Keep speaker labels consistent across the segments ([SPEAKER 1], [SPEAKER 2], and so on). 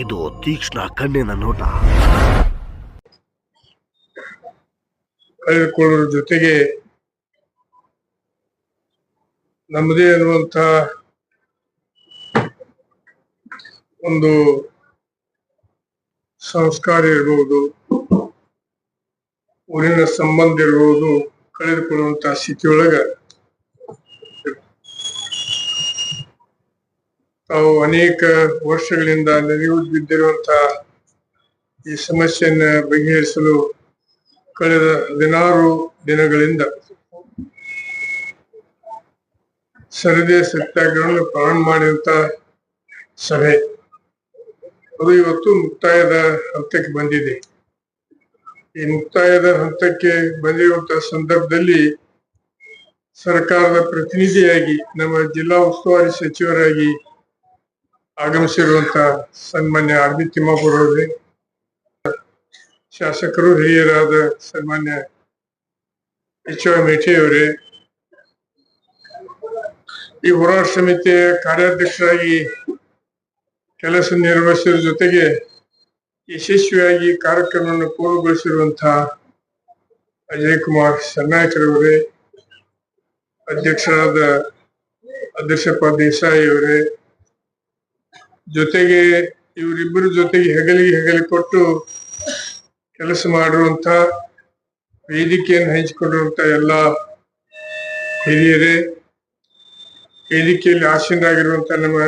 [SPEAKER 1] ಇದು ತೀಕ್ಷ್ಣ ಕಣ್ಣಿನ ನೋಟ.
[SPEAKER 2] ಕಳೆದುಕೊಳ್ಳುವ ಜೊತೆಗೆ ನಮ್ಮದೇ ಅನ್ನುವಂತ ಒಂದು ಸಂಸ್ಕಾರ ಇರ್ಬೋದು, ಊರಿನ ಸಂಬಂಧ ಇರ್ಬೋದು, ಕಳೆದುಕೊಳ್ಳುವಂತಹ ಸ್ಥಿತಿಯೊಳಗ ತಾವು ಅನೇಕ ವರ್ಷಗಳಿಂದ ನೆನೆಯುವುದು ಬಿದ್ದಿರುವಂತಹ ಈ ಸಮಸ್ಯೆಯನ್ನ ಬಗೆಹರಿಸಲು ಕಳೆದ ಹದಿನಾರು ದಿನಗಳಿಂದ ಸರದಿ ಸತ್ಯಾಗ್ರಹವನ್ನು ಪ್ರಾರಂಭ ಮಾಡಿದಂತ ಸಭೆ. ಅದು ಇವತ್ತು ಮುಕ್ತಾಯದ ಹಂತಕ್ಕೆ ಬಂದಿದೆ. ಈ ಮುಕ್ತಾಯದ ಹಂತಕ್ಕೆ ಬಂದಿರುವಂತ ಸಂದರ್ಭದಲ್ಲಿ ಸರ್ಕಾರದ ಪ್ರತಿನಿಧಿಯಾಗಿ ನಮ್ಮ ಜಿಲ್ಲಾ ಉಸ್ತುವಾರಿ ಸಚಿವರಾಗಿ ಆಗಮಿಸಿರುವಂತ ಸನ್ಮಾನ್ಯ ಆರ್ ಬಿ ತಿಮ್ಮಾಪುರ ಅವರೇ ಶಾಸಕರು, ಹಿರಿಯರಾದ ಸನ್ಮಾನ್ಯ ಎಚ್ ಮೇಠಿ ಅವರೇ, ಈ ಹೋರಾಟ ಸಮಿತಿಯ ಕಾರ್ಯಾಧ್ಯಕ್ಷರಾಗಿ ಕೆಲಸ ನಿರ್ವಹಿಸಿದ ಜೊತೆಗೆ ಯಶಸ್ವಿಯಾಗಿ ಕಾರ್ಯಕ್ರಮವನ್ನು ಪೂರ್ಣಗೊಳಿಸಿರುವಂತಹ ಅಜಯ್ ಕುಮಾರ್ ಸನ್ನಾಯಕರವರೇ ಅಧ್ಯಕ್ಷರಾದ ಅಧ್ಯಕ್ಷಪ್ಪ ದೇಸಾಯಿ ಅವರೇ ಜೊತೆಗೆ ಇವರಿಬ್ಬರ ಜೊತೆಗೆ ಹೆಗಲಿಗೆ ಹೆಗಲಿ ಕೊಟ್ಟು ಕೆಲಸ ಮಾಡಿರುವಂತ ವೇದಿಕೆಯನ್ನು ಹಂಚಿಕೊಂಡಿರುವಂತ ಎಲ್ಲ ಹಿರಿಯರೇ, ವೇದಿಕೆಯಲ್ಲಿ ಆಸೀನರಾಗಿರುವಂತ ನಮ್ಮ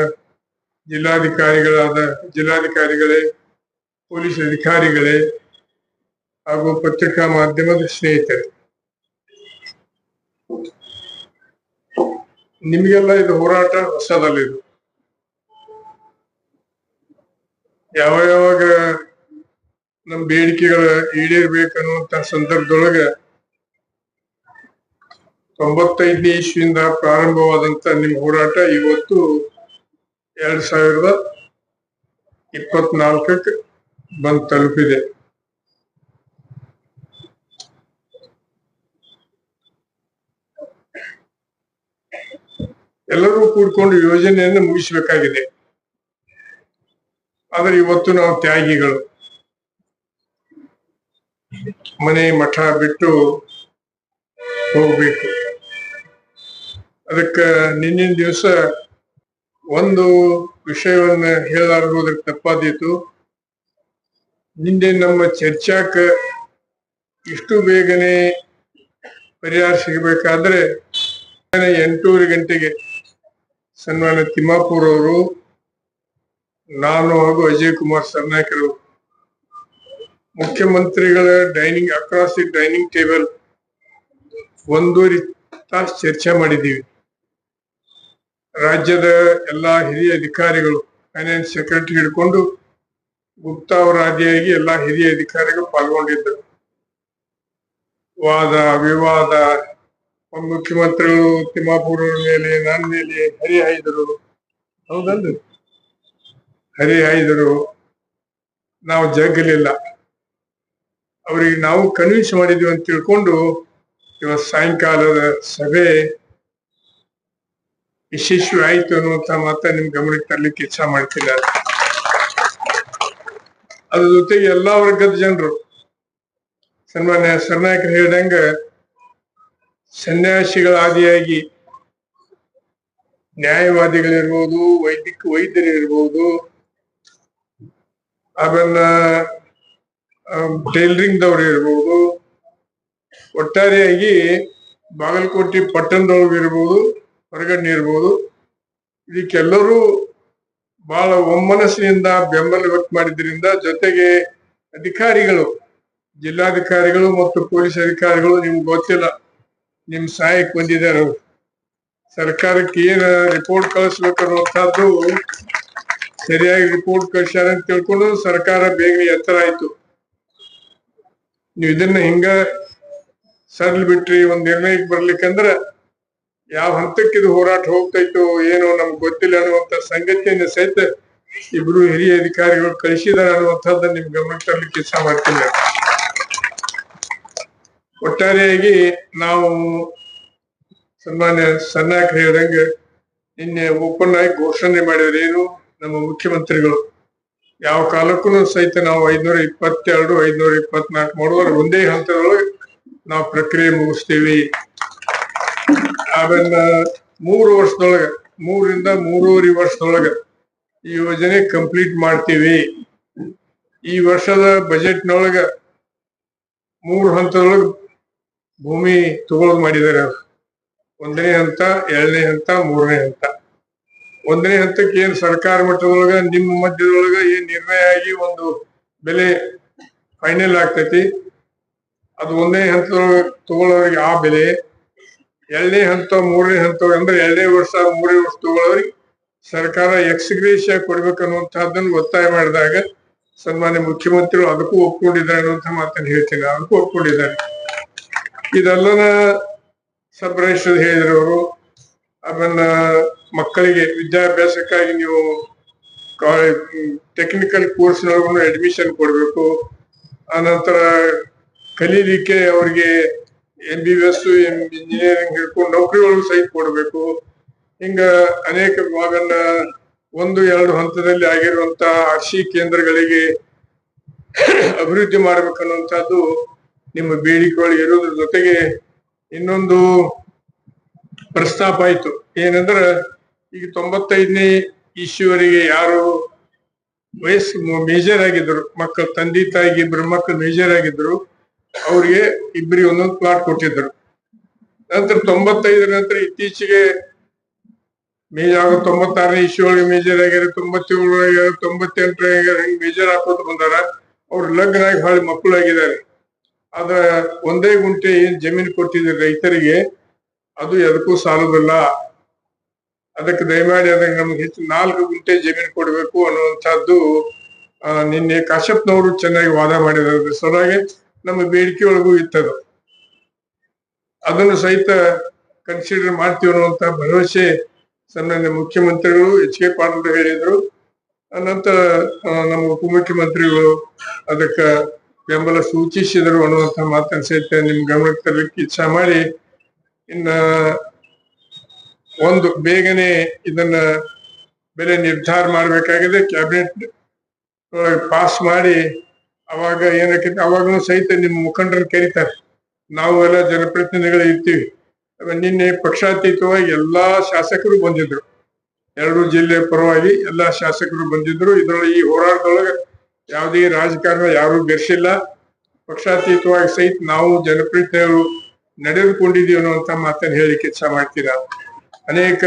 [SPEAKER 2] ಜಿಲ್ಲಾಧಿಕಾರಿಗಳಾದ ಜಿಲ್ಲಾಧಿಕಾರಿಗಳೇ, ಪೊಲೀಸ್ ಅಧಿಕಾರಿಗಳೇ ಹಾಗೂ ಪತ್ರಿಕಾ ಮಾಧ್ಯಮದ ಸ್ನೇಹಿತರೆ. ನಿಮಗೆಲ್ಲ ಇದು ಹೋರಾಟ ಹೊಸದಲ್ಲ ಇದು ಯಾವ ಯಾವಾಗ ನಮ್ಮ ಬೇಡಿಕೆಗಳ ಈಡೇರ್ಬೇಕನ್ನುವಂತ ಸಂದರ್ಭದೊಳಗ ತೊಂಬತ್ತೈದನೇ ಇಸ್ವಿಯಿಂದ ಪ್ರಾರಂಭವಾದಂತ ನಿಮ್ಮ ಹೋರಾಟ ಇವತ್ತು ಎರಡ್ ಸಾವಿರದ ಇಪ್ಪತ್ನಾಲ್ಕಕ್ಕೆ ಬಂದ್ ತಲುಪಿದೆ. ಎಲ್ಲರೂ ಕೂಡ್ಕೊಂಡು ಯೋಜನೆಯನ್ನು ಮುಗಿಸಬೇಕಾಗಿದೆ. ಆದ್ರೆ ಇವತ್ತು ನಾವು ತ್ಯಾಗಿಗಳು. ಮನೆ ಮಠ ಬಿಟ್ಟು ಹೋಗ್ಬೇಕು. ಅದಕ್ಕ ನಿನ್ನಿನ ದಿವಸ ಒಂದು ವಿಷಯವನ್ನ ಹೇಳಲಾರ್ಬೋದಕ್ಕೆ ತಪ್ಪಾದೀತು. ನಿನ್ನೆ ನಮ್ಮ ಚರ್ಚಾಕ ಇಷ್ಟು ಬೇಗನೆ ಪರಿಹಾರ ಸಿಗಬೇಕಾದ್ರೆ ಎಂಟೂವರೆ ಗಂಟೆಗೆ ಸನ್ಮಾನ ತಿಮ್ಮಾಪುರ್ ಅವರು ನಾನು ಹಾಗೂ ಅಜಯ್ ಕುಮಾರ್ ಸರ್ನಾಯಕರು ಮುಖ್ಯಮಂತ್ರಿಗಳ ಡೈನಿಂಗ್, ಅಕ್ರಾಸ್ ಡೈನಿಂಗ್ ಟೇಬಲ್ ಒಂದೂವರೆ ತಾಸು ಚರ್ಚೆ ಮಾಡಿದ್ದೀವಿ. ರಾಜ್ಯದ ಎಲ್ಲಾ ಹಿರಿಯ ಅಧಿಕಾರಿಗಳು, ಫೈನಾನ್ಸ್ ಸೆಕ್ರೆಟರಿ ಹಿಡ್ಕೊಂಡು ಗುಪ್ತಾ ಅವರ ಆದಿಯಾಗಿ ಎಲ್ಲಾ ಹಿರಿಯ ಅಧಿಕಾರಿಗಳು ಪಾಲ್ಗೊಂಡಿದ್ದರು. ವಾದ, ವಿವಾದ, ಮುಖ್ಯಮಂತ್ರಿಗಳು ತಿಮ್ಮಾಪುರ ಮೇಲೆ, ನನ್ನ ಮೇಲೆ ಹರಿಹಾಯ್ದರು. ಹೌದಲ್ರಿ? ಹರಿಹಾಯ್ದರು ನಾವು ಜಗ್ಗಲಿಲ್ಲ ಅವರಿಗೆ ನಾವು ಕನ್ವಿನ್ಸ್ ಮಾಡಿದ್ವಿ ಅಂತ ತಿಳ್ಕೊಂಡು ಇವತ್ತು ಸಾಯಂಕಾಲದ ಸಭೆ ಯಶಸ್ವಿ ಆಯ್ತು ಅನ್ನುವಂತ ಮಾತ ನಿಮ್ ಗಮನಕ್ಕೆ ತರ್ಲಿಕ್ಕೆ ಇಚ್ಛಾ ಮಾಡ್ತಿಲ್ಲ. ಅದ್ರ ಜೊತೆಗೆ ಎಲ್ಲಾ ವರ್ಗದ ಜನರು, ಸನ್ಮಾನ್ಯ ಸರ್ನಾಯಕರು ಹೇಳಿದಂಗ ಸನ್ಯಾಸಿಗಳ ಆದಿಯಾಗಿ ನ್ಯಾಯವಾದಿಗಳಿರ್ಬೋದು ವೈದ್ಯಕ ವೈದ್ಯರಿರ್ಬೋದು ಅದನ್ನ ಟೈಲರಿಂಗ್ ದವ್ರು ಇರ್ಬೋದು, ಒಟ್ಟಾರೆಯಾಗಿ ಬಾಗಲಕೋಟೆ ಪಟ್ಟಣದೊಳಗೆ ಇರ್ಬೋದು ಹೊರಗಡೆ ಇರ್ಬೋದು, ಇದಕ್ಕೆಲ್ಲರೂ ಬಹಳ ಒಮ್ಮನಸ್ಸಿನಿಂದ ಬೆಂಬಲ ವ್ಯಕ್ತ ಮಾಡಿದ್ರಿಂದ ಜೊತೆಗೆ ಅಧಿಕಾರಿಗಳು, ಜಿಲ್ಲಾಧಿಕಾರಿಗಳು ಮತ್ತು ಪೊಲೀಸ್ ಅಧಿಕಾರಿಗಳು ನಿಮ್ಗೆ ಗೊತ್ತಿಲ್ಲ, ನಿಮ್ ಸಹಾಯಕ್ಕೆ ಬಂದಿದ್ದಾರೆ ಸರ್ಕಾರಕ್ಕೆ ಏನು ರಿಪೋರ್ಟ್ ಕಳಿಸ್ಬೇಕು ಅನ್ನುವಂಥದ್ದು ಸರಿಯಾಗಿ ರಿಪೋರ್ಟ್ ಕಳ್ಸ್ಯಾರ ಅಂತ ತಿಳ್ಕೊಂಡು ಸರ್ಕಾರ ಬೇಗನೆ ಎತ್ತರ ಆಯ್ತು. ನೀವು ಇದನ್ನ ಹಿಂಗ ಸಡ್ಲ್ ಬಿಟ್ರಿ, ಒಂದ್ ನಿರ್ಣಯಕ್ಕೆ ಬರ್ಲಿಕ್ಕಂದ್ರ ಯಾವ ಹಂತಕ್ಕೆ ಇದು ಹೋರಾಟ ಹೋಗ್ತೈತೋ ಏನೋ ನಮ್ಗೆ ಗೊತ್ತಿಲ್ಲ ಅನ್ನುವಂತ ಸಂಗತಿಯನ್ನು ಸಹಿತ ಇಬ್ರು ಹಿರಿಯ ಅಧಿಕಾರಿಗಳು ಕಳಿಸಿದಾರೆ ಅನ್ನುವಂಥದ್ದನ್ನ ನಿಮ್ ಗಮನಕ್ಕೆ ತರಲಿಕ್ಕೆ ಇಚ್ಛಾ ಮಾಡ್ತೀನಿ ಒಟ್ಟಾರೆಯಾಗಿ ನಾವು ಸನ್ಮಾನ್ಯ ಸನ್ನಾಯಕ ಹೇಳಿದಂಗೆ ನಿನ್ನೆ ಓಪನ್ ಆಗಿ ಘೋಷಣೆ ಮಾಡಿದ್ರೆ, ಏನು ನಮ್ಮ ಮುಖ್ಯಮಂತ್ರಿಗಳು. ಯಾವ ಕಾಲಕ್ಕೂ ಸಹಿತ ನಾವು ಐದ್ನೂರ ಇಪ್ಪತ್ತೆರಡು, ಐದ್ನೂರ ಇಪ್ಪತ್ನಾಲ್ಕು ಮಾಡುವಾಗ ಒಂದೇ ಹಂತದೊಳಗೆ ನಾವು ಪ್ರಕ್ರಿಯೆ ಮುಗಿಸ್ತೀವಿ. ಆಮೇಲೆ ಮೂರು ವರ್ಷದೊಳಗೆ, ಮೂರಿಂದ ಮೂರುವರೆ ವರ್ಷದೊಳಗೆ ಈ ಯೋಜನೆ ಕಂಪ್ಲೀಟ್ ಮಾಡ್ತೀವಿ. ಈ ವರ್ಷದ ಬಜೆಟ್ನೊಳಗೆ ಮೂರು ಹಂತದೊಳಗೆ ಭೂಮಿ ತಗೊಳ್ಳೋದು ಮಾಡಿದ್ದಾರೆ ಅವರು. ಒಂದನೇ ಹಂತ, ಎರಡನೇ ಹಂತ, ಮೂರನೇ ಹಂತ. ಒಂದನೇ ಹಂತಕ್ಕೆ ಏನ್ ಸರ್ಕಾರ ಮಟ್ಟದೊಳಗ, ನಿಮ್ಮ ಮಧ್ಯದೊಳಗ ಏನ್ ನಿರ್ಣಯ ಆಗಿ ಒಂದು ಬೆಲೆ ಫೈನಲ್ ಆಗ್ತೈತಿ? ಅದು ಒಂದನೇ ಹಂತದೊಳಗ ತಗೊಳ್ಳೋರಿಗೆ ಆ ಬೆಲೆ, ಎರಡನೇ ಹಂತ, ಮೂರನೇ ಹಂತ, ಅಂದ್ರೆ ಎರಡನೇ ವರ್ಷ, ಮೂರನೇ ವರ್ಷ ತಗೊಳ್ಳೋರಿಗೆ ಸರ್ಕಾರ ಎಕ್ಸ್ಗ್ರೇಷಿಯ ಕೊಡ್ಬೇಕನ್ನುವಂತಹದ್ದನ್ನು ಒತ್ತಾಯ ಮಾಡಿದಾಗ ಸನ್ಮಾನ್ಯ ಮುಖ್ಯಮಂತ್ರಿಗಳು ಅದಕ್ಕೂ ಒಪ್ಕೊಂಡಿದ್ದಾರೆ ಅನ್ನುವಂಥ ಮಾತನ್ನು ಹೇಳ್ತೀನಿ. ಅದಕ್ಕೂ ಒಪ್ಕೊಂಡಿದ್ದಾರೆ. ಇದೆಲ್ಲನ ಸಬ್ರೇಷನ್ ಹೇಳಿದ್ರು ಅವರು. ಆಮೇಲೆ ಮಕ್ಕಳಿಗೆ ವಿದ್ಯಾಭ್ಯಾಸಕ್ಕಾಗಿ ನೀವು ಟೆಕ್ನಿಕಲ್ ಕೋರ್ಸ್ನೊಳಗೂ ಅಡ್ಮಿಷನ್ ಕೊಡಬೇಕು. ಆನಂತರ ಕಲೀಲಿಕ್ಕೆ ಅವ್ರಿಗೆ M B B S engineering ಹಿಡ್ಕೊಂಡು ನೌಕರಿಗಳು ಸಹಿತ ಕೊಡಬೇಕು. ಹಿಂಗ ಅನೇಕ ಭಾಗನ ಒಂದು, ಎರಡು ಹಂತದಲ್ಲಿ ಆಗಿರುವಂತ ಅರ್ಷಿ ಕೇಂದ್ರಗಳಿಗೆ ಅಭಿವೃದ್ಧಿ ಮಾಡ್ಬೇಕನ್ನುವಂಥದ್ದು ನಿಮ್ಮ ಬೇಡಿಕೆಗಳು ಇರೋದ್ರ ಜೊತೆಗೆ ಇನ್ನೊಂದು ಪ್ರಸ್ತಾಪ ಆಯ್ತು. ಏನಂದ್ರ ಈಗ ತೊಂಬತ್ತೈದನೇ ಇಶುವರಿಗೆ ಯಾರು ವಯಸ್ಸು ಮೇಜರ್ ಆಗಿದ್ರು ಮಕ್ಕಳ ತಂದೆ ತಾಯಿಗೆ ಇಬ್ಬರು ಮಕ್ಕಳು ಮೇಜರ್ ಆಗಿದ್ರು ಅವ್ರಿಗೆ ಇಬ್ಬರಿಗೆ ಒಂದೊಂದು ಪ್ಲಾಟ್ ಕೊಟ್ಟಿದ್ರು ನಂತರ ತೊಂಬತ್ತೈದರ ನಂತರ ಇತ್ತೀಚೆಗೆ ಮೇಜರ್ ಆಗ ತೊಂಬತ್ತಾರನೇ ಇಶ್ಯೂ ಒಳಗೆ ಮೇಜರ್ ಆಗ್ಯಾರ ತೊಂಬತ್ತೇಳು ತೊಂಬತ್ತೆಂಟರ ಹಿಂಗ್ ಮೇಜರ್ ಹಾಕೋತ ಬಂದಾರ. ಅವ್ರು ಲಗ್ನ ಆಗಿ ಹೊಳ್ಳಿ ಮಕ್ಕಳು ಆಗಿದ್ದಾರೆ ಆದ್ರ ಒಂದೇ ಗುಂಟೆ ಏನ್ ಜಮೀನು ಕೊಟ್ಟಿದ್ರು ರೈತರಿಗೆ ಅದು ಎದಕ್ಕೂ ಸಾಲುದಿಲ್ಲ. ಅದಕ್ಕೆ ದಯಮಾಡಿ ಅದಕ್ಕೆ ನಮ್ಗೆ ಹೆಚ್ಚು ನಾಲ್ಕು ಗುಂಟೆ ಜಮೀನು ಕೊಡಬೇಕು ಅನ್ನುವಂಥದ್ದು ನಿನ್ನೆ ಕಾಶ್ಯಪ್ನವರು ಚೆನ್ನಾಗಿ ವಾದ ಮಾಡಿದ್ದಾರೆ. ಸಲುವಾಗಿ ನಮ್ಮ ಬೇಡಿಕೆಯೊಳಗೂ ಇತ್ತದು. ಅದನ್ನು ಸಹಿತ ಕನ್ಸಿಡರ್ ಮಾಡ್ತೀವಿ ಅನ್ನುವಂತ ಭರವಸೆ ಸನ್ಮಾನ್ಯ ಮುಖ್ಯಮಂತ್ರಿಗಳು, ಎಚ್ ಕೆ ಪಾಟೀಲ್ ಹೇಳಿದ್ರು. ಅನಂತರ ನಮ್ಮ ಉಪಮುಖ್ಯಮಂತ್ರಿಗಳು ಅದಕ್ಕ ಬೆಂಬಲ ಸೂಚಿಸಿದರು ಅನ್ನುವಂತ ಮಾತನ್ನು ಸಹಿತ ನಿಮ್ ಗಮನಕ್ಕೆ ತರಲಿಕ್ಕೆ ಇಚ್ಛಾ ಮಾಡಿ, ಇನ್ನ ಒಂದು ಬೇಗನೆ ಇದನ್ನ ಬೆಲೆ ನಿರ್ಧಾರ ಮಾಡಬೇಕಾಗಿದೆ. ಕ್ಯಾಬಿನೆಟ್ ಪಾಸ್ ಮಾಡಿ ಅವಾಗ ಏನಕ್ಕೆ ಅವಾಗಲೂ ಸಹಿತ ನಿಮ್ಮ ಮುಖಂಡರು ಕರೀತಾರೆ ನಾವು ಎಲ್ಲ ಜನಪ್ರತಿನಿಧಿಗಳು ಇರ್ತೀವಿ. ನಿನ್ನೆ ಪಕ್ಷಾತೀತವಾಗಿ ಎಲ್ಲಾ ಶಾಸಕರು ಬಂದಿದ್ರು. ಎರಡು ಜಿಲ್ಲೆ ಪರವಾಗಿ ಎಲ್ಲಾ ಶಾಸಕರು ಬಂದಿದ್ರು. ಇದರೊಳಗೆ ಈ ಹೋರಾಟದೊಳಗೆ ಯಾವುದೇ ರಾಜಕಾರಣ ಯಾರು ಬೆರೆಸಿಲ್ಲ ಪಕ್ಷಾತೀತವಾಗಿ ಸಹಿತ ನಾವು ಜನಪ್ರತಿನಿಧಿಗಳು ನಡೆದುಕೊಂಡಿದ್ದೀವಿ ಅನ್ನುವಂತ ಮಾತನ್ನು ಹೇಳಿ ಕೆಲಸ ಮಾಡ್ತೀರಾ? ಅನೇಕ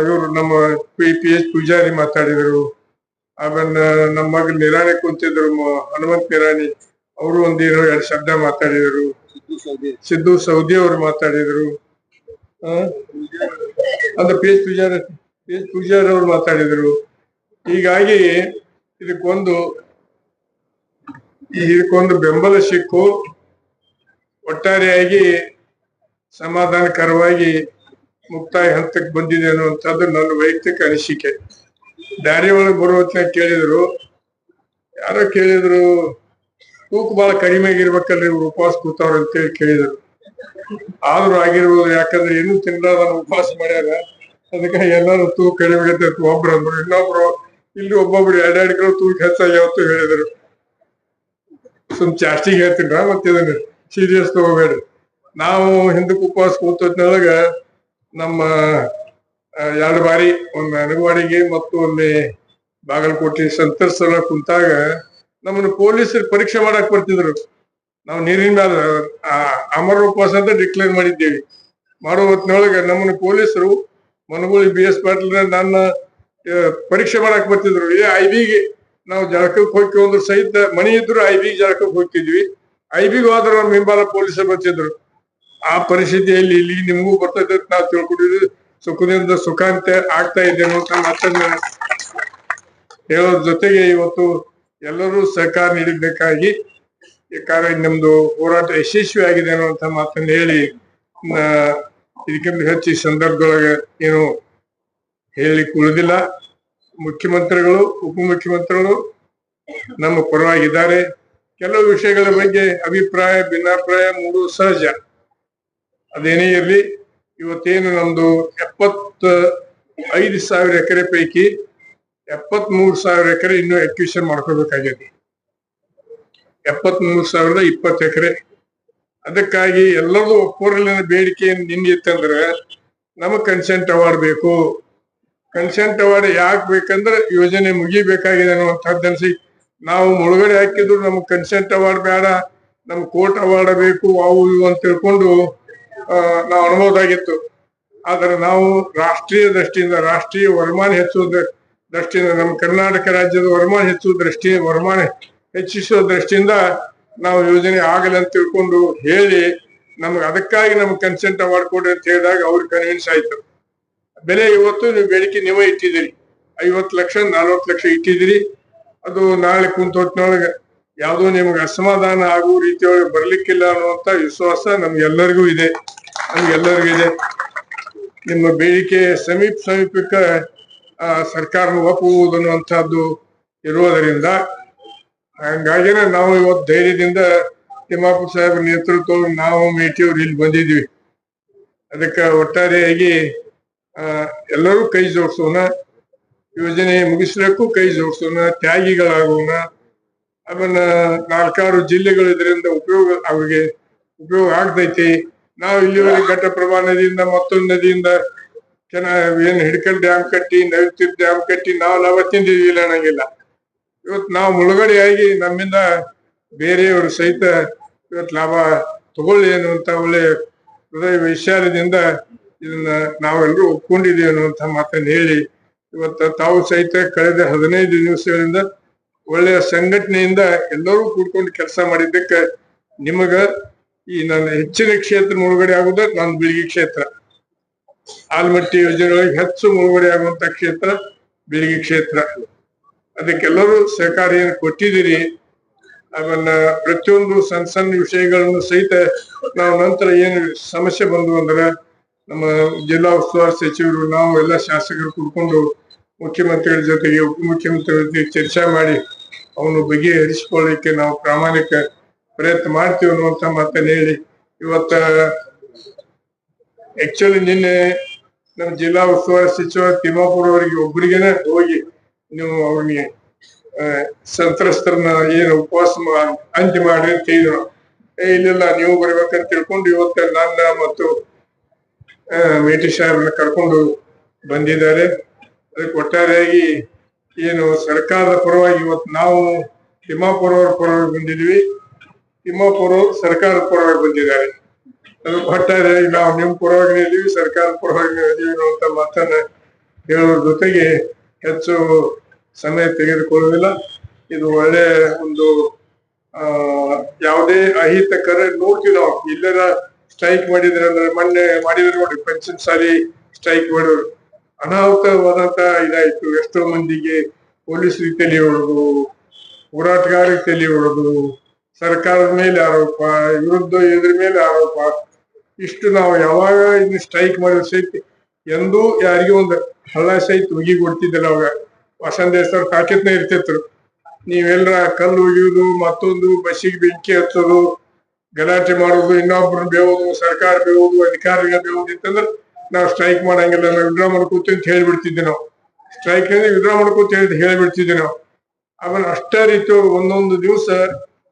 [SPEAKER 2] ಇವರು ನಮ್ಮ ಪಿ ಪಿ ಎಚ್ ಪೂಜಾರಿ ಮಾತಾಡಿದರು. ಆಮೇಲೆ ನಮ್ಮ ಮಗ ನಿರಾಣಿ ಕುಂತಿದ್ರು ಹನುಮಂತ್ ನಿರಾಣಿ. ಅವರು ಒಂದೇನು ಎರಡು ಶಬ್ದ ಮಾತಾಡಿದರು. ಸಿದ್ದು ಸೌದಿ. ಅವರು ಮಾತಾಡಿದರು. ಆ? ಅಂದ್ರೆ P H Poojari P H Poojari ಅವರು ಮಾತಾಡಿದರು. ಹೀಗಾಗಿ ಇದಕ್ಕೊಂದು ಇದಕ್ಕೊಂದು ಬೆಂಬಲ ಸಿಕ್ಕು ಒಟ್ಟಾರೆಯಾಗಿ ಸಮಾಧಾನಕರವಾಗಿ ಮುಕ್ತಾಯ ಹಂತಕ್ಕೆ ಬಂದಿದೆ ಅನ್ನುವಂಥದ್ದು ನನ್ನ ವೈಯಕ್ತಿಕ ಅನಿಸಿಕೆ. ದಾರಿ ಒಳಗೆ ಬರೋ ಕೇಳಿದ್ರು, ಯಾರೋ ಕೇಳಿದ್ರು, ತೂಕ ಬಹಳ ಕಡಿಮೆ ಆಗಿರ್ಬೇಕಲ್ರಿ ಇವ್ರು ಉಪವಾಸ ಕೂತವ್ರ ಅಂತೇಳಿ ಕೇಳಿದ್ರು. ಆದ್ರೂ ಆಗಿರ್ಬೋದು, ಯಾಕಂದ್ರೆ ಏನೂ ತಿನ್ನಲಾರ ಉಪವಾಸ ಮಾಡ್ಯಾರ. ಅದಕ್ಕೆ ಎಲ್ಲಾರು ತೂಕ ಕಡಿಮೆ ಆಗೈತೆ ಅಂತ ಒಬ್ರು ಅಂದ್ರು ಇನ್ನೊಬ್ರು, ಇಲ್ಲಿ ಒಬ್ಬೊಬ್ರು ಎರಡೆರಡು ತೂಕ ಹೆಚ್ಚಾಗಿ ಯಾವತ್ತು ಹೇಳಿದ್ರು. ಸುಮ್ ಜಾಸ್ತಿಗೆ ಹೇಳ್ತೀನಿ ಮತ್ತೆ ಇದನ್ನ ಸೀರಿಯಸ್ ತಗೋಬೇಡ್ರಿ. ನಾವು ಹಿಂದಕ್ಕೆ ಉಪವಾಸ ಕೂತೊತ್ನೊಳಗ ನಮ್ಮ ಎರಡು ಬಾರಿ ಒಂದು ಅನಗವಾಡಿಗೆ ಮತ್ತು ಅಲ್ಲಿ ಬಾಗಲಕೋಟೆ ಸಂತರ್ಸಲ ಕುಂತಾಗ ನಮ್ಮನ್ನು ಪೊಲೀಸರು ಪರೀಕ್ಷೆ ಮಾಡಕ್ ಬರ್ತಿದ್ರು. ನಾವು ನೀರಿನ ಮೇಲೆ ಅಮರ ಉಪವಾಸ ಅಂತ ಡಿಕ್ಲೇರ್ ಮಾಡಿದ್ದೇವೆ. ಮಾಡೋ ಹೊತ್ತಿನೊಳಗೆ ನಮ್ಮನ್ನು ಪೊಲೀಸರು ಮನಗೂಳಿ ಬಿ ಎಸ್ ಪಾಟೀಲ್ ನನ್ನ ಪರೀಕ್ಷೆ ಮಾಡಕ್ ಬರ್ತಿದ್ರು. ಏ ಐ ಬಿಗೆ ನಾವು ಜಳಕಕ್ಕೆ ಹೋಗ್ತೀವಿ ಸಹಿತ ಮನಿ ಇದ್ರು ಐ ಬಿಗೆ ಜಳಕಕ್ಕೆ ಹೋಗ್ತಿದ್ವಿ. ಐ ಬಿಗೆ ಹೋದ್ರೆ ನಮ್ಮ ಹಿಂಬಾಲ ಪೊಲೀಸರು ಬರ್ತಿದ್ರು. ಆ ಪರಿಸ್ಥಿತಿಯಲ್ಲಿ ಇಲ್ಲಿ ನಿಮಗೂ ಬರ್ತದೆ ಅಂತ ನಾವು ತಿಳ್ಕೊಂಡಿದ್ವಿ ಸುಖದಿಂದ ಸುಖಾಂತ ಆಗ್ತಾ ಇದೆ ಅಂತ ಮಾತನ್ನ ಹೇಳೋದ್ರ ಜೊತೆಗೆ ಇವತ್ತು ಎಲ್ಲರೂ ಸಹಕಾರ ನೀಡಬೇಕಾಗಿ ಕಾರ್ಯ ನಮ್ದು ಹೋರಾಟ ಯಶಸ್ವಿ ಆಗಿದೆ ಅನ್ನುವಂತ ಮಾತನ್ನ ಹೇಳಿ ಇದಕ್ಕಿಂತ ಹೆಚ್ಚು ಈ ಸಂದರ್ಭದೊಳಗೆ ಏನು ಹೇಳಲಿಕ್ಕೆ ಉಳಿದಿಲ್ಲ. ಮುಖ್ಯಮಂತ್ರಿಗಳು, ಉಪಮುಖ್ಯಮಂತ್ರಿಗಳು ನಮ್ಮ ಪರವಾಗಿದ್ದಾರೆ. ಕೆಲವು ವಿಷಯಗಳ ಬಗ್ಗೆ ಅಭಿಪ್ರಾಯ, ಭಿನ್ನಾಭಿಪ್ರಾಯ ಮೂಡುವುದು ಸಹಜ. ಅದೇನೇ ಇರಲಿ, ಇವತ್ತೇನು ನಮ್ದು ಎಪ್ಪತ್ತ ಐದು ಸಾವಿರ ಎಕರೆ ಪೈಕಿ ಎಪ್ಪತ್ ಮೂರು ಸಾವಿರ ಎಕರೆ ಇನ್ನೂ ಎಕ್ವಿಷನ್ ಮಾಡ್ಕೋಬೇಕಾಗಿದೆ ಎಪ್ಪತ್ ಮೂರು ಸಾವಿರದ ಇಪ್ಪತ್ತು ಎಕರೆ. ಅದಕ್ಕಾಗಿ ಎಲ್ಲರದು ಒಪ್ಪೂರಲ್ಲಿನ ಬೇಡಿಕೆ ನಿನ್ನಿತ್ತಂದ್ರೆ ನಮಗ್ ಕನ್ಸೆಂಟ್ ಅವಾರ್ಡ್ ಬೇಕು. ಕನ್ಸೆಂಟ್ ಅವಾರ್ಡ್ ಯಾಕೆ ಬೇಕಂದ್ರೆ ಯೋಜನೆ ಮುಗಿಬೇಕಾಗಿದೆ ಅನ್ನುವಂಥದ್ದು ಅನ್ಸಿ ನಾವು ಮುಳುಗಡೆ ಹಾಕಿದ್ರು ನಮ್ಗೆ ಕನ್ಸೆಂಟ್ ಅವಾರ್ಡ್ ಬೇಡ, ನಮ್ಗೆ ಕೋರ್ಟ್ ಅವಾರ್ಡ್ ಬೇಕು, ಅವು ಇವು ಅಂತ ತಿಳ್ಕೊಂಡು ನಾವು ಅನ್ಬೋದಾಗಿತ್ತು. ಆದ್ರೆ ನಾವು ರಾಷ್ಟ್ರೀಯ ದೃಷ್ಟಿಯಿಂದ, ರಾಷ್ಟ್ರೀಯ ವರಮಾನ ಹೆಚ್ಚುವ ದೃಷ್ಟಿಯಿಂದ, ನಮ್ಮ ಕರ್ನಾಟಕ ರಾಜ್ಯದ ವರಮಾನ ಹೆಚ್ಚುವ ದೃಷ್ಟಿ ವರಮಾನ ಹೆಚ್ಚಿಸುವ ದೃಷ್ಟಿಯಿಂದ ನಾವು ಯೋಜನೆ ಆಗಲಿ ಅಂತ ತಿಳ್ಕೊಂಡು ಹೇಳಿ ನಮ್ಗೆ ಅದಕ್ಕಾಗಿ ನಮ್ಗೆ ಕನ್ಸೆಂಟ್ ಅವಾರ್ಡ್ ಕೊಡ್ರಿ ಅಂತ ಹೇಳಿದಾಗ ಅವ್ರಿಗೆ ಕನ್ವಿನ್ಸ್ ಆಯ್ತು. ಬೆಲೆ ಇವತ್ತು ನೀವು ಬೇಡಿಕೆ ನೀವೇ ಇಟ್ಟಿದ್ದೀರಿ. ಐವತ್ತು ಲಕ್ಷ, ನಲ್ವತ್ತು ಲಕ್ಷ ಇಟ್ಟಿದ್ದೀರಿ. ಅದು ನಾಳೆ ಕುಂತ ಹೊತ್ತಿನೊಳಗೆ ಯಾವುದೋ ನಿಮ್ಗೆ ಅಸಮಾಧಾನ ಆಗುವ ರೀತಿಯೊಳಗೆ ಬರ್ಲಿಕ್ಕಿಲ್ಲ ಅನ್ನುವಂತ ವಿಶ್ವಾಸ ನಮ್ಗೆಲ್ಲರಿಗೂ ಇದೆ. ನಮ್ಗೆಲ್ಲರಿಗೂ ಇದೆ. ನಿಮ್ಮ ಬೇಡಿಕೆ ಸಮೀಪ ಸಮೀಪಕ್ಕೆ ಆ, ಸರ್ಕಾರ ಒಪ್ಪುವುದು ಅನ್ನುವಂಥದ್ದು ಇರುವುದರಿಂದ ಹಂಗಾಗಿನೇ ನಾವು ಇವತ್ತು ಧೈರ್ಯದಿಂದ ತಿಮ್ಮಾಪುರ ಸಾಹೇಬ್ ನೇತೃತ್ವ ನಾವು ಮೇಟಿಯವ್ರು ಇಲ್ಲಿ ಬಂದಿದ್ವಿ ಅದಕ್ಕೆ ಒಟ್ಟಾರೆಯಾಗಿ ಎಲ್ಲರೂ ಕೈ ಜೋಡಿಸೋಣ. ಯೋಜನೆ ಮುಗಿಸ್ಲಿಕ್ಕೂ ಕೈ ಜೋಡಿಸೋಣ. ತ್ಯಾಗಿಗಳಾಗೋಣ. ಅದನ್ನ ನಾಲ್ಕಾರು ಜಿಲ್ಲೆಗಳು ಇದರಿಂದ ಉಪಯೋಗ ಅವ್ರಿಗೆ ಉಪಯೋಗ ಆಗ್ತೈತಿ. ನಾವು ಇಲ್ಲಿವರೆಗೆ ಘಟ್ಟಪ್ರಭಾ ನದಿಯಿಂದ ಮತ್ತೊಂದು ನದಿಯಿಂದ ಚೆನ್ನಾಗಿ ಏನ್ ಹಿಡ್ಕಲ್ ಡ್ಯಾಮ್ ಕಟ್ಟಿ ನವಿತಿರ್ ಡ್ಯಾಮ್ ಕಟ್ಟಿ ನಾವು ಲಾಭ ತಿಂದಿದ್ವಿಲ್ಲ ಅನ್ನಂಗಿಲ್ಲ. ಇವತ್ತು ನಾವು ಮುಳುಗಡೆಯಾಗಿ ನಮ್ಮಿಂದ ಬೇರೆಯವರು ಸಹಿತ ಇವತ್ತು ಲಾಭ ತಗೊಳ್ಳಿ ಅನ್ನುವಂತ ಒಳ್ಳೆ ಹೃದಯ ವಿಚಾರದಿಂದ ಇದನ್ನ ನಾವೆಲ್ಲರೂ ಒಪ್ಕೊಂಡಿದ್ದೀವಿ ಅನ್ನುವಂತ ಮಾತನ್ನ ಹೇಳಿ ಇವತ್ತು ತಾವು ಸಹಿತ ಕಳೆದ ಹದಿನೈದು ದಿವಸಗಳಿಂದ ಒಳ್ಳೆಯ ಸಂಘಟನೆಯಿಂದ ಎಲ್ಲರೂ ಕೂಡ್ಕೊಂಡು ಕೆಲಸ ಮಾಡಿದ್ದಕ್ಕೆ ನಿಮಗ ಈ ನನ್ನ ಹೆಚ್ಚಿನ ಕ್ಷೇತ್ರ ಮುಳುಗಡೆ ಆಗುದ ನನ್ನ ಬಿಳಿಗಿ ಕ್ಷೇತ್ರ. ಆಲ್ಮಟ್ಟಿ ಯೋಜನೆಗಳಿಗೆ ಹೆಚ್ಚು ಮುಳುಗಡೆ ಆಗುವಂತ ಕ್ಷೇತ್ರ ಬಿಳಿಗಿ ಕ್ಷೇತ್ರ. ಅದಕ್ಕೆಲ್ಲರೂ ಸಹಕಾರಿಯನ್ನು ಕೊಟ್ಟಿದ್ದೀರಿ. ಅದನ್ನ ಪ್ರತಿಯೊಂದು ಸಣ್ಣ ಸಣ್ಣ ವಿಷಯಗಳನ್ನು ಸಹಿತ ನಾವು ನಂತರ ಏನು ಸಮಸ್ಯೆ ಬಂದು ಅಂದ್ರೆ ನಮ್ಮ ಜಿಲ್ಲಾ ಉಸ್ತುವಾರಿ ಸಚಿವರು, ನಾವು ಎಲ್ಲ ಶಾಸಕರು ಕೂಡ್ಕೊಂಡು ಮುಖ್ಯಮಂತ್ರಿಗಳ ಜೊತೆಗೆ ಉಪಮುಖ್ಯಮಂತ್ರಿಗಳ ಜೊತೆಗೆ ಚರ್ಚೆ ಮಾಡಿ ಅವನು ಬಗೆಹರಿಸಿಕೊಳ್ಳಿಕ್ಕೆ ನಾವು ಪ್ರಾಮಾಣಿಕ ಪ್ರಯತ್ನ ಮಾಡ್ತೀವಿ ಅನ್ನುವಂತ ಮಾತನ್ನ ಹೇಳಿ. ಇವತ್ತ ಆಕ್ಚುಲಿ ನಿನ್ನೆ ನಮ್ಮ ಜಿಲ್ಲಾ ಉಸ್ತುವಾರಿ ಸಚಿವ ತಿಮ್ಮಾಪುರ ಅವರಿಗೆ ಒಬ್ಬರಿಗೇನೆ ಹೋಗಿ ನೀವು ಅವ್ರಿಗೆ ಸಂತ್ರಸ್ತರನ್ನ ಏನು ಉಪವಾಸ ಅಂತಿ ಅಂತ್ಯ ಮಾಡಿ ಅಂತ ಹೇಳಿದ್ರು. ಇಲ್ಲಿಲ್ಲ ನೀವು ಬರ್ಬೇಕಂತ ತಿಳ್ಕೊಂಡು ಇವತ್ತ ನನ್ನ ಮತ್ತು ಮೇಟಿ ಸಾಹೇಬ್ರನ್ನ ಕರ್ಕೊಂಡು ಬಂದಿದ್ದಾರೆ. ಅದಕ್ಕೆ ಒಟ್ಟಾರೆಯಾಗಿ ಏನು ಸರ್ಕಾರದ ಪರವಾಗಿ ಇವತ್ತು ನಾವು ತಿಮ್ಮಾಪುರ ಅವ್ರ ಪರವಾಗಿ ಬಂದಿದ್ವಿ ತಿಮ್ಮಾಪುರ ಸರ್ಕಾರದ ಪರವಾಗಿ ಬಂದಿದ್ದಾರೆ. ಅದು ಭಟ್ಟಾರಿಯಾಗಿ ನಾವು ನಿಮ್ಮ ಪರವಾಗಿ ಇದೀವಿ ಸರ್ಕಾರದ ಪರವಾಗಿ ಇದೀವಿ ಅಂತ ಮಾತನ್ನ ಹೇಳೋದ್ರ ಜೊತೆಗೆ ಹೆಚ್ಚು ಸಮಯ ತೆಗೆದುಕೊಳ್ಳುವುದಿಲ್ಲ. ಇದು ಒಳ್ಳೆ ಒಂದು ಯಾವುದೇ ಅಹಿತಕರ ನೋಡ್ತೀವಿ ನಾವು ಇಲ್ಲೆಲ್ಲ ಸ್ಟ್ರೈಕ್ ಮಾಡಿದ್ರೆ ಅಂದ್ರೆ ಮೊನ್ನೆ ಮಾಡಿದ್ರೆ ನೋಡಿ ಪೆನ್ಷನ್ ಸಾರಿ ಸ್ಟ್ರೈಕ್ ಮಾಡೋರು ಅನಾಹುತವಾದಂತ ಇದಾಯ್ತು. ಎಷ್ಟೋ ಮಂದಿಗೆ ಪೊಲೀಸ್ ತಲೆ ಹೊಡೆದು ಹೋರಾಟಗಾರರಿಗೆ ತಲೆ ಹೊಡೆದು ಸರ್ಕಾರದ ಮೇಲೆ ಆರೋಪ ವಿರುದ್ಧ ಇದ್ರ ಮೇಲೆ ಆರೋಪ. ಇಷ್ಟು ನಾವು ಯಾವಾಗ ಇನ್ನು ಸ್ಟ್ರೈಕ್ ಮಾಡಿದ್ರೆ ಸಹಿತ ಎಂದೂ ಯಾರಿಗೂ ಒಂದು ಹಳ್ಳ ಸಹಿತ ಉಗಿ ಕೊಡ್ತಿದ್ದಿಲ್ಲ ಅವಾಗ. ವಸಂತೇಶ್ವರ ತಾಕೀತ್ನ ಇರ್ತಿತ್ತು. ನೀವೆಲ್ಲರ ಕಲ್ಲು ಒಗಿಯೋದು ಮತ್ತೊಂದು ಬಸ್ಸಿಗೆ ಬೆಂಕಿ ಹಚ್ಚೋದು, ಗಲಾಟೆ ಮಾಡೋದು, ಇನ್ನೊಬ್ರನ್ನ ಬೇವುದು, ಸರ್ಕಾರ ಬೇವುದು, ಅಧಿಕಾರಿಗಳು ಬೇವುದು ಇತ್ತಂದ್ರೆ ನಾವು ಸ್ಟ್ರೈಕ್ ಮಾಡಂಗಿಲ್ಲ ನಾವು ವಿಡ್ರಾ ಮಾಡ್ಕೋತೀವಿ ಅಂತ ಹೇಳಿಬಿಡ್ತಿದ್ದೆ ನಾವು. ಸ್ಟ್ರೈಕ್ ವಿಡ್ರಾ ಮಾಡ್ಕೋತೀವಿ ಅಂತ ಹೇಳಿಬಿಡ್ತಿದ್ದೆ ನಾವು. ಆಮೇಲೆ ಅಷ್ಟೇ ರೀತಿ ಒಂದೊಂದು ದಿವಸ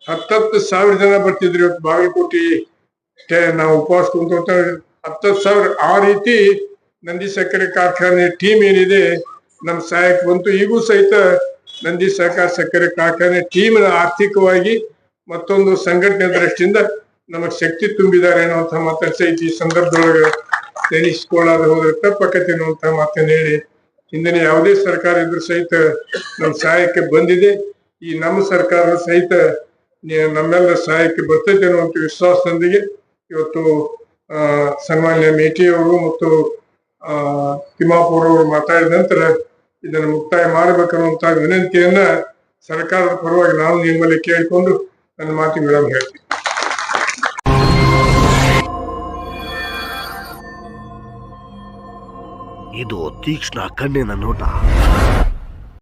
[SPEAKER 2] ಹತ್ತತ್ತು ಸಾವಿರ ಜನ ಬರ್ತಿದ್ರು ಇವತ್ತು ಬಾಗಲಕೋಟೆ ನಾವು ಉಪವಾಸ ಕುಂತ ಹತ್ತತ್ತು ಸಾವಿರ. ಆ ರೀತಿ ನಂದಿ ಸಕ್ಕರೆ ಕಾರ್ಖಾನೆ ಟೀಮ್ ಏನಿದೆ ನಮ್ಮ ಸಹಾಯಕ್ಕೆ ಬಂತು. ಈಗೂ ಸಹಿತ ನಂದಿ ಸಹಕಾರ ಸಕ್ಕರೆ ಕಾರ್ಖಾನೆ ಟೀಮ್ನ ಆರ್ಥಿಕವಾಗಿ ಮತ್ತೊಂದು ಸಂಘಟನೆ ದೃಷ್ಟಿಯಿಂದ ನಮಗೆ ಶಕ್ತಿ ತುಂಬಿದ್ದಾರೆ ಅನ್ನುವಂಥ ಮಾತಾಡ್ತಾ ಈ ಸಂದರ್ಭದೊಳಗೆ ನೆನೆಸಿಕೊಳ್ಳಾದ ಹೋದ್ರೆ ತಪ್ಪಕತಿ ಅನ್ನುವಂತಹ ಮಾತನ್ನು ಹೇಳಿ, ಹಿಂದಿನ ಯಾವುದೇ ಸರ್ಕಾರ ಇದ್ರೂ ಸಹಿತ ನಮ್ಮ ಸಹಾಯಕ್ಕೆ ಬಂದಿದೆ. ಈ ನಮ್ಮ ಸರ್ಕಾರ ಸಹಿತ ನಮ್ಮೆಲ್ಲ ಸಹಾಯಕ್ಕೆ ಬರ್ತೈತೆ ಅನ್ನುವಂಥ ವಿಶ್ವಾಸದೊಂದಿಗೆ ಇವತ್ತು ಸನ್ಮಾನ್ಯ ಮೇಟಿಯವರು ಮತ್ತು, ಆ, ತಿಮ್ಮಾಪುರ ಅವರು ಮಾತಾಡಿದ ನಂತರ ಇದನ್ನು ಮುಕ್ತಾಯ ಮಾಡಬೇಕನ್ನುವಂತಹ ವಿನಂತಿಯನ್ನ ಸರ್ಕಾರದ ಪರವಾಗಿ ನಾನು ನಿಮ್ಮಲ್ಲಿ ಕೇಳಿಕೊಂಡು ನನ್ನ ಮಾತಿಗೆ ವಿಳಂಬ ಹೇಳ್ತೀನಿ.
[SPEAKER 1] ಇದು ತೀಕ್ಷ್ಣ ಕಣ್ಣಿನ ನೋಟ.